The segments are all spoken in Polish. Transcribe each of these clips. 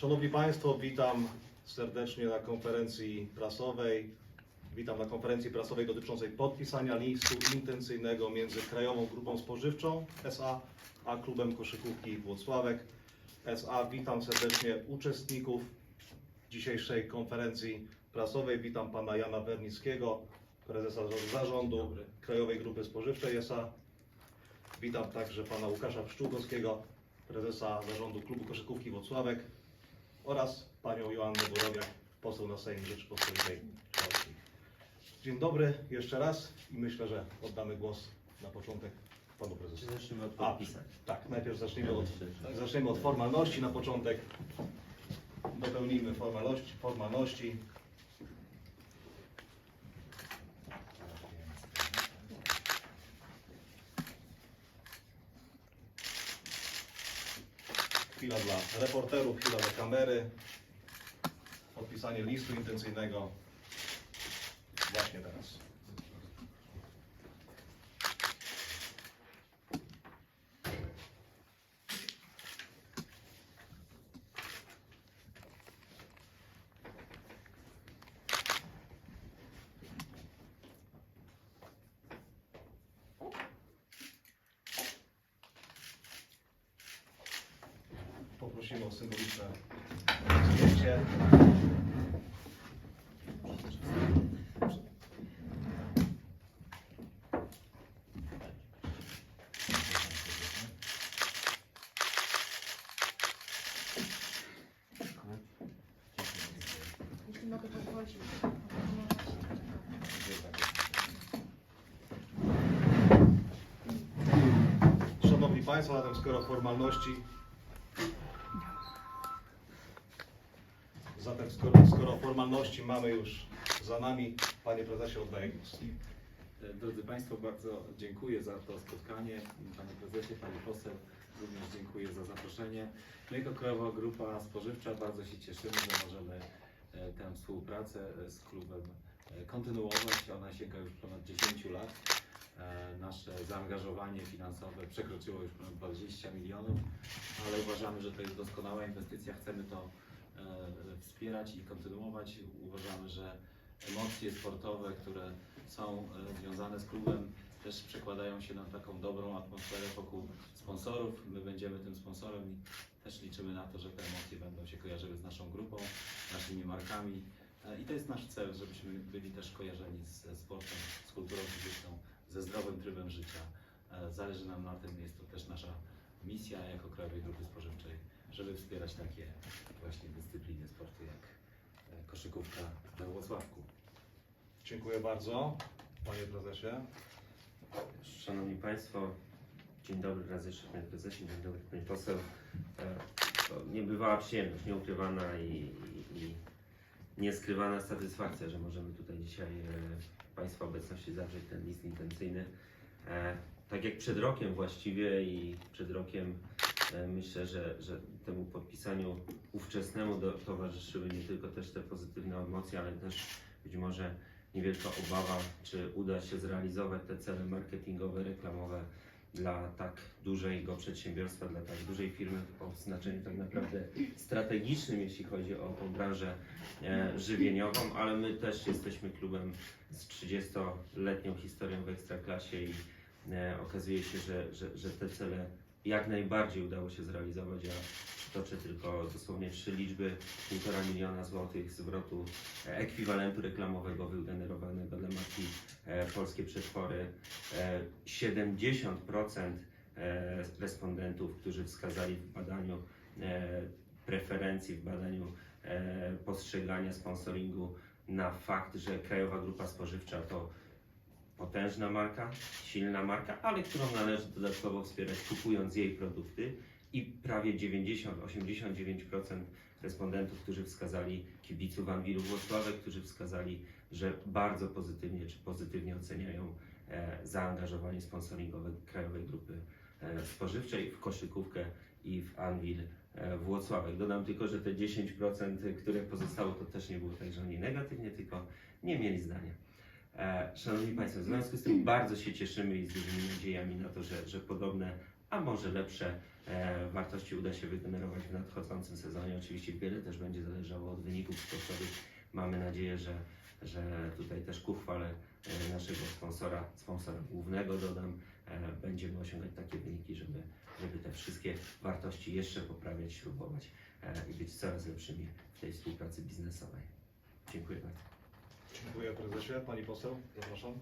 Szanowni Państwo, witam serdecznie na konferencji prasowej. Witam na konferencji prasowej dotyczącej podpisania listu intencyjnego między Krajową Grupą Spożywczą SA a Klubem Koszykówki Włocławek SA. Witam serdecznie uczestników dzisiejszej konferencji prasowej. Witam pana Jana Wernickiego, prezesa zarządu Krajowej Grupy Spożywczej SA. Witam także pana Łukasza Pszczółkowskiego, prezesa zarządu Klubu Koszykówki Włocławek oraz panią Joannę Borowiak, poseł na Sejm Rzeczypospolitej Polskiej. Dzień dobry jeszcze raz i myślę, że oddamy głos na początek panu prezesowi. zaczniemy od A, tak, najpierw zaczniemy od, zaczniemy od formalności na początek. Dopełnijmy formalności. formalności. Chwila dla reporterów, chwila dla kamery. Podpisanie listu intencyjnego właśnie teraz. Poprosimy o symboliczne zdjęcie. Szanowni Państwo, zatem skoro formalności. Zatem skoro, skoro formalności mamy już za nami, Panie Prezesie oddaję głos. E, Drodzy Państwo, bardzo dziękuję za to spotkanie. Panie Prezesie, Pani Poseł, również dziękuję za zaproszenie. My jako Krajowa Grupa Spożywcza bardzo się cieszymy, że możemy e, tę współpracę e, z klubem kontynuować. Ona sięga już ponad 10 lat. Nasze zaangażowanie finansowe przekroczyło już ponad 20 milionów, ale uważamy, że to jest doskonała inwestycja. Chcemy to wspierać i kontynuować. Uważamy, że emocje sportowe, które są e, związane z klubem, też przekładają się na taką dobrą atmosferę wokół sponsorów. My będziemy tym sponsorem i też liczymy na to, że te emocje będą się kojarzyły z naszą grupą, naszymi markami. E, I to jest nasz cel, żebyśmy byli też kojarzeni ze sportem, z kulturą fizyczną, ze zdrowym trybem życia. E, Zależy nam na tym, jest to też nasza misja jako Krajowej Grupy Spożywczej, żeby wspierać takie właśnie dyscypliny sportu jak e, koszykówka we Włocławku. Dziękuję bardzo, Panie Prezesie. Szanowni Państwo, dzień dobry raz jeszcze Panie Prezesie, dzień dobry Pani Poseł. E, To niebywała przyjemność, nieukrywana i, i, i nieskrywana satysfakcja, że możemy tutaj dzisiaj e, w Państwa obecności zawrzeć ten list intencyjny. Tak jak przed rokiem właściwie i przed rokiem myślę, że, że temu podpisaniu ówczesnemu do, towarzyszyły nie tylko też te pozytywne emocje, ale też być może niewielka obawa, czy uda się zrealizować te cele marketingowe, reklamowe dla tak dużego przedsiębiorstwa, dla tak dużej firmy o znaczeniu tak naprawdę strategicznym, jeśli chodzi o tą branżę e, żywieniową, ale my też jesteśmy klubem z 30-letnią historią w Ekstraklasie i e, okazuje się, że, że, że te cele jak najbardziej udało się zrealizować. Ja przytoczę tylko dosłownie trzy liczby, 1,5 miliona złotych zwrotu e, ekwiwalentu reklamowego wygenerowanego dla marki e, Polskie Przetwory. E, 70% e, respondentów, którzy wskazali w badaniu preferencji, w badaniu postrzegania sponsoringu na fakt, że Krajowa Grupa Spożywcza to potężna marka, silna marka, ale którą należy dodatkowo wspierać kupując jej produkty i prawie 90-89% respondentów, którzy wskazali kibiców Anwilu Włocławek, którzy wskazali, że bardzo pozytywnie czy pozytywnie oceniają e, zaangażowanie sponsoringowe Krajowej Grupy e, Spożywczej w koszykówkę i w Anwil e, Włocławek. Dodam tylko, że te 10%, które pozostało, to też nie było tak, że oni negatywnie, tylko nie mieli zdania. E, Szanowni Państwo, w związku z tym bardzo się cieszymy i z dużymi nadziejami na to, że, że podobne a może lepsze e, wartości uda się wygenerować w nadchodzącym sezonie. Oczywiście wiele też będzie zależało od wyników sportowych. Mamy nadzieję, że, że tutaj też ku chwale e, naszego sponsora, sponsora głównego dodam, będziemy osiągać takie wyniki, żeby, żeby te wszystkie wartości jeszcze poprawiać, śrubować i być coraz lepszymi w tej współpracy biznesowej. Dziękuję bardzo. Dziękuję prezesie. Pani poseł, zapraszam.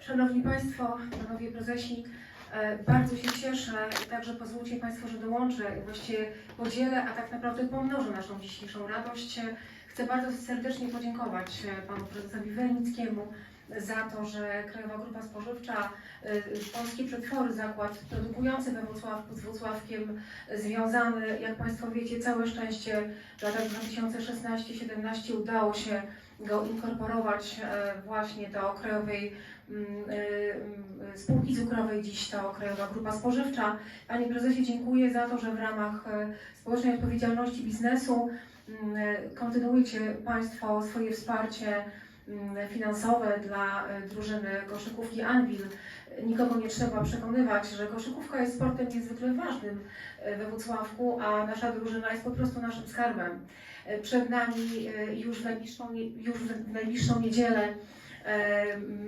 Szanowni Państwo, Panowie Prezesi, e, bardzo się cieszę i także pozwólcie Państwo, że dołączę i właściwie podzielę, a tak naprawdę pomnożę naszą dzisiejszą radość. Chcę bardzo serdecznie podziękować e, Panu Prezesowi Welenickiemu za to, że Krajowa Grupa Spożywcza, e, Polskie Przetwory, zakład produkujący we Wrocławku z Wrocławkiem, e, związany, jak Państwo wiecie, całe szczęście w latach 2016-17 udało się go inkorporować e, właśnie do Krajowej mm, Spółki Cukrowej, dziś to Krajowa Grupa Spożywcza. Panie Prezesie, dziękuję za to, że w ramach społecznej odpowiedzialności biznesu mm, kontynuujecie Państwo swoje wsparcie finansowe dla e, drużyny koszykówki Anvil. Nikogo nie trzeba przekonywać, że koszykówka jest sportem niezwykle ważnym e, we Wrocławku, a nasza drużyna jest po prostu naszym skarbem. E, Przed nami już w najbliższą, już w najbliższą niedzielę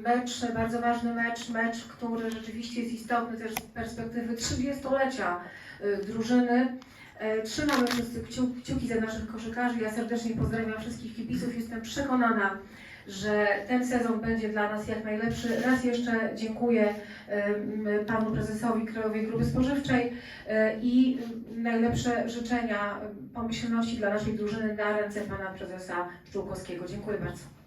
mecz, bardzo ważny mecz, mecz, który rzeczywiście jest istotny też z perspektywy 30-lecia e, drużyny. Trzymamy wszyscy kciu- kciuki za naszych koszykarzy. Ja serdecznie pozdrawiam wszystkich kibiców. Jestem przekonana, że ten sezon będzie dla nas jak najlepszy. Raz jeszcze dziękuję panu prezesowi Krajowej Grupy Spożywczej e, i najlepsze życzenia, pomyślności dla naszej drużyny na ręce pana prezesa Pszczółkowskiego. Dziękuję bardzo.